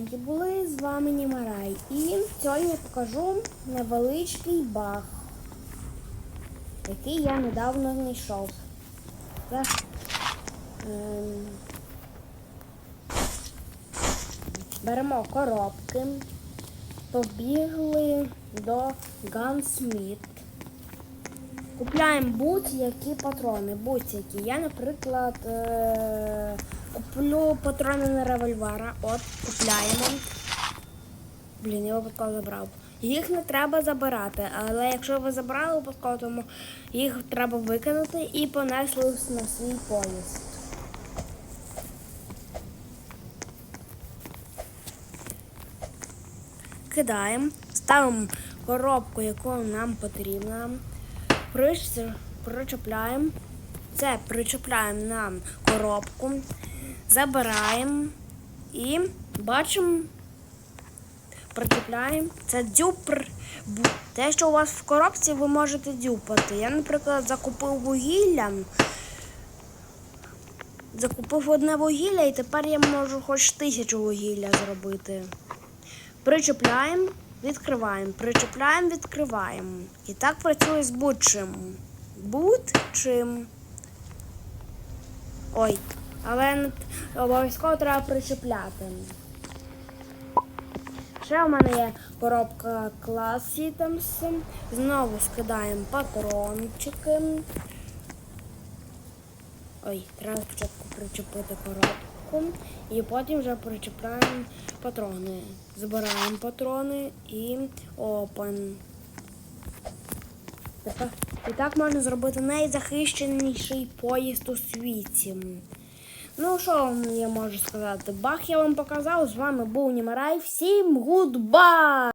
здоровенькі були, з вами Німарай. І сьогодні я покажу невеличкий баг, який я недавно знайшов. Я, ем, беремо коробки, побігли до Gunsmith. Купляємо будь-які патрони, будь-які. Я, наприклад, е- куплю патрони на револьвера. От, купляємо. Блін, я випадково забрав. Їх не треба забирати, але якщо ви забрали випадково, тому їх треба викинути і понесли на свій поїзд. Кидаємо, ставимо коробку, яку нам потрібна. Причепляємо. Це причепляємо на коробку, забираємо і бачимо, причепляємо. Це дюпр. Те, що у вас в коробці, ви можете дюпати. Я, наприклад, закупив вугілля. Закупив одне вугілля і тепер я можу хоч тисячу вугілля зробити. Причепляємо, відкриваємо, причепляємо, відкриваємо. І так працює з будь-чим. Будь-чим. Ой, але обов'язково треба причепляти. Ще у мене є коробка Class Items. Знову скидаємо патрончики. Ой, треба спочатку причепити коробку і потім вже причепляємо патрони. Збираємо патрони і. Тепер і так можна зробити найзахищеніший поїзд у світі. Ну, що я можу сказати? Бах я вам показав. З вами був Німарай. Всім гудбай!